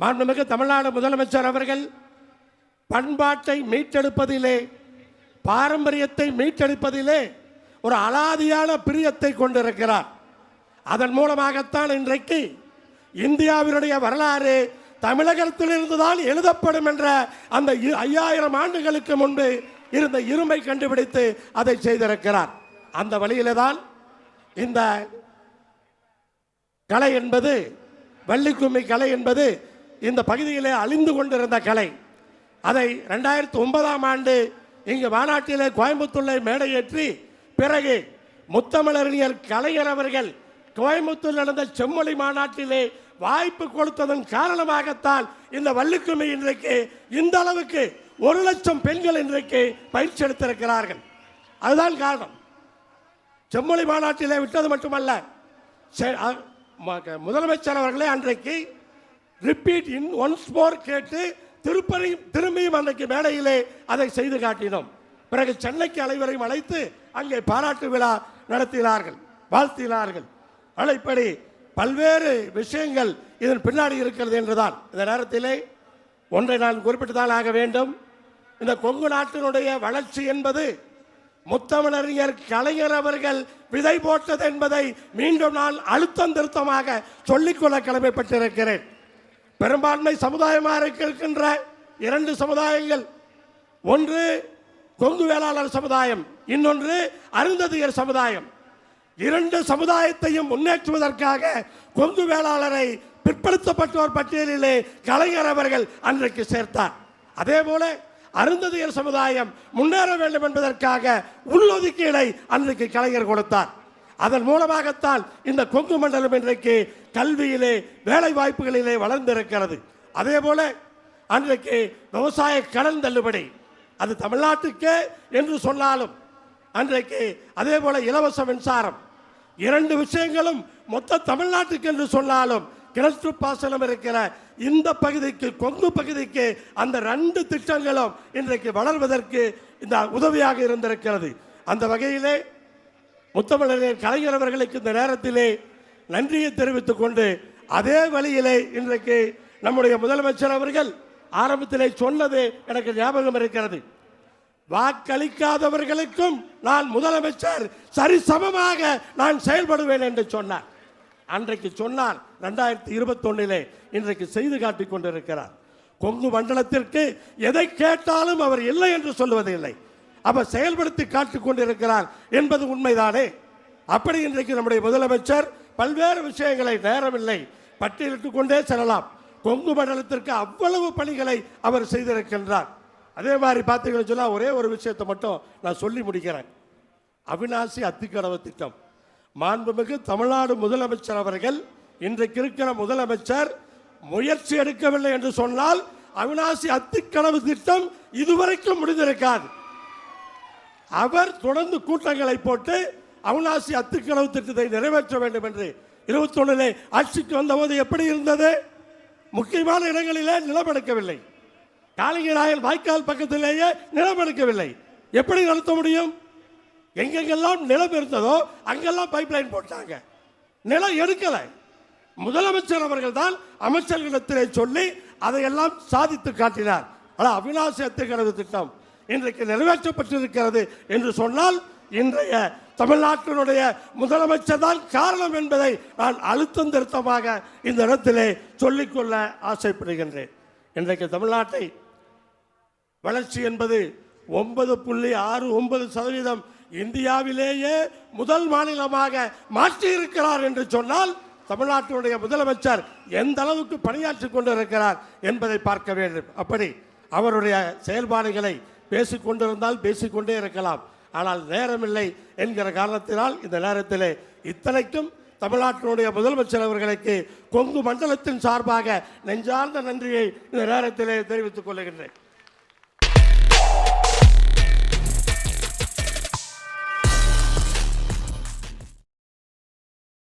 மாண்புமிகு தமிழ்நாடு முதலமைச்சர் அவர்கள் பண்பாட்டை மீட்டெடுப்பதிலே பாரம்பரியத்தை மீட்டெடுப்பதிலே ஒரு அலாதியான பிரியத்தை கொண்டிருக்கிறார். அதன் மூலமாகத்தான் இன்றைக்கு இந்தியாவினுடைய வரலாறு தமிழகத்திலிருந்து தான் எழுதப்படும் என்ற அந்த ஐயாயிரம் ஆண்டுகளுக்கு முன்பு இருந்த இருமை கண்டுபிடித்து அதை செய்திருக்கிறார். அந்த வழியில தான் இந்த கலை என்பது வள்ளிக்கும்மி கலை என்பது இந்த பகுதியிலே அழிந்து கொண்டிருந்த கலை. அதை ரெண்டாயிரத்தி ஒன்பதாம் ஆண்டு இங்கு மாநாட்டிலே கோயம்புத்தூரில் மேடையேற்றி பிறகு முத்தமிழறிஞர் கலைஞர் அவர்கள் கோயம்புத்தூர் நடந்த செம்மொழி மாநாட்டிலே வாய்ப்பு கொடுத்ததன் காரணமாகத்தான் இந்த வள்ளிக்குமி இன்றைக்கு இந்த அளவுக்கு ஒரு லட்சம் பெண்கள் இன்றைக்கு பயிற்சி எடுத்திருக்கிறார்கள். அதுதான் காரணம். செம்மொழி மாநாட்டிலே விட்டது மட்டுமல்ல முதலமைச்சர் அவர்களே அன்றைக்கு ரிப்பீட் இன் ஒன்ஸ் மோர் கேட்டு திருப்பதி திரும்பியும் அன்றைக்கு மேடையிலே அதை செய்து காட்டினோம். பிறகு சென்னைக்கு அனைவரையும் அழைத்து அங்கே பாராட்டு விழா நடத்தினார்கள் வாழ்த்தினார்கள். அழைப்படி பல்வேறு விஷயங்கள் இதன் பின்னாடி இருக்கிறது என்றுதான். இந்த நேரத்திலே ஒன்றை நான் குறிப்பிட்டுதான் ஆக வேண்டும். இந்த கொங்கு நாட்டினுடைய வளர்ச்சி என்பது முத்தமிழறிஞர் கலைஞர் அவர்கள் விதை போட்டது என்பதை மீண்டும் நான் அழுத்தம் திருத்தமாக சொல்லிக்கொள்ள கடமைப்பட்டிருக்கிறேன். பெரும்பான்மை சமுதாயமாக இருக்கின்ற இரண்டு சமுதாயங்கள். ஒன்று கொங்கு வேளாளர் சமுதாயம் இன்னொன்று அருந்ததியர் சமுதாயம். இரண்டு சமுதாயத்தையும் முன்னேற்றுவதற்காக கொங்கு வேளாளரை பிற்படுத்தப்பட்டோர் பட்டியலிலே கலைஞர் அவர்கள் அன்றைக்கு சேர்த்தார். அதே போல அருந்ததியர் சமுதாயம் முன்னேற வேண்டும் என்பதற்காக உள்ளொதுக்கீடை அன்றைக்கு கலைஞர் கொடுத்தார். அதன் மூலமாகத்தான் இந்த கொங்கு மண்டலம் இன்றைக்கு கல்வியிலே வேலை வாய்ப்புகளிலே வளர்ந்திருக்கிறது. அதே போல அன்றைக்கு விவசாய கடன் தள்ளுபடி அது தமிழ்நாட்டுக்கே என்று சொன்னாலும் அன்றைக்கு அதே போல இலவச மின்சாரம் இரண்டு விஷயங்களும் மொத்த தமிழ்நாட்டுக்கு என்று சொன்னாலும் கிணற்று பாசனம் இருக்கிற இந்த பகுதிக்கு கொங்கு பகுதிக்கு அந்த ரெண்டு திட்டங்களும் இன்றைக்கு வளர்வதற்கு இந்த உதவியாக இருந்திருக்கிறது. அந்த வகையிலே முத்தமிழர் கலைஞர் அவர்களுக்கு இந்த நேரத்திலே நன்றியை தெரிவித்துக் கொண்டு அதே வழியிலே இன்றைக்கு நம்முடைய முதலமைச்சர் அவர்கள் ஆரம்பத்திலே சொன்னது எனக்கு ஞாபகம் இருக்கிறது. வாக்களிக்காதவர்களுக்கும் நான் முதலமைச்சர் சரிசமமாக நான் செயல்படுவேன் என்று சொன்னார். அன்றைக்கு சொன்னார் ரெண்டாயிரத்தி இருபத்தொன்னிலே இன்றைக்கு செய்து காட்டிக் கொண்டிருக்கிறார். கொங்கு மண்டலத்திற்கு எதை கேட்டாலும் அவர் இல்லை என்று சொல்வதில்லை. அவர் செயல்படுத்தி காட்டிக் கொண்டிருக்கிறார் என்பது உண்மைதானே? அப்படி இன்றைக்கு நம்முடைய முதலமைச்சர் பல்வேறு விஷயங்களை நேரமில்லை. பட்டியலிட்டுக் கொண்டே செல்லலாம். கொங்கு மண்டலத்திற்கு அவ்வளவு பணிகளை அவர் செய்திருக்கின்றார். அதே மாதிரி பார்த்தீங்கன்னு சொன்னால் ஒரே ஒரு விஷயத்தை மட்டும் நான் சொல்லி முடிக்கிறேன். அவிநாசி அத்திக்கடவு திட்டம். மாண்புமிகு தமிழ்நாடு முதலமைச்சர் அவர்கள் இன்றைக்கு இருக்கிற முதலமைச்சர் முயற்சி எடுக்கவில்லை என்று சொன்னால் அவினாசி அத்திக்கடவு திட்டம் இதுவரைக்கும் முடிந்திருக்காது. அவர் தொடர்ந்து கூட்டங்களை போட்டு அவனாசி அத்துக்களவு திட்டத்தை நிறைவேற்ற வேண்டும் என்று இருபத்தொன்னிலே ஆட்சிக்கு வந்தபோது எப்படி இருந்தது? முக்கியமான இடங்களிலே நிலம் எடுக்கவில்லை காளிங்கராயல் வாய்க்கால் பக்கத்திலேயே நிலம் எடுக்கவில்லை எப்படி நடத்த முடியும்? எங்கெங்கெல்லாம் நிலம் இருந்ததோ அங்கெல்லாம் பைப்லைன் போட்டாங்க. நிலம் எடுக்கலை. முதலமைச்சர் அவர்கள் தான் அமைச்சர்களிடத்திலே சொல்லி அதையெல்லாம் சாதித்து காட்டினார். ஆனால் அவிநாசி அத்துக்களவு திட்டம். இன்றைக்கு நிறைவேற்றப்பட்டிருக்கிறது என்று சொன்னால் இன்றைய தமிழ்நாட்டினுடைய முதலமைச்சர் தான் காரணம் என்பதை நான் அழுத்தம் திருத்தமாக இந்த இடத்திலே சொல்லிக்கொள்ள ஆசைப்படுகின்றேன். இன்றைக்கு தமிழ்நாட்டை வளர்ச்சி என்பது ஒன்பது புள்ளி ஆறு ஒன்பது சதவீதம் இந்தியாவிலேயே முதல் மாநிலமாக மாற்றி இருக்கிறார் என்று சொன்னால் தமிழ்நாட்டினுடைய முதலமைச்சர் எந்த அளவுக்கு பணியாற்றி கொண்டிருக்கிறார் என்பதை பார்க்க வேண்டும். அப்படி அவருடைய செயல்பாடுகளை பேசிக்கொண்டிருந்தால் பேசிக்கொண்டே இருக்கலாம். ஆனால் நேரமில்லை என்கிற காரணத்தினால் இந்த நேரத்திலே இத்தனைக்கும் தமிழ்நாட்டினுடைய முதலமைச்சர் அவர்களுக்கு கொங்கு மண்டலத்தின் சார்பாக நெஞ்சார்ந்த நன்றியை இந்த நேரத்திலே தெரிவித்துக் கொள்கின்றேன்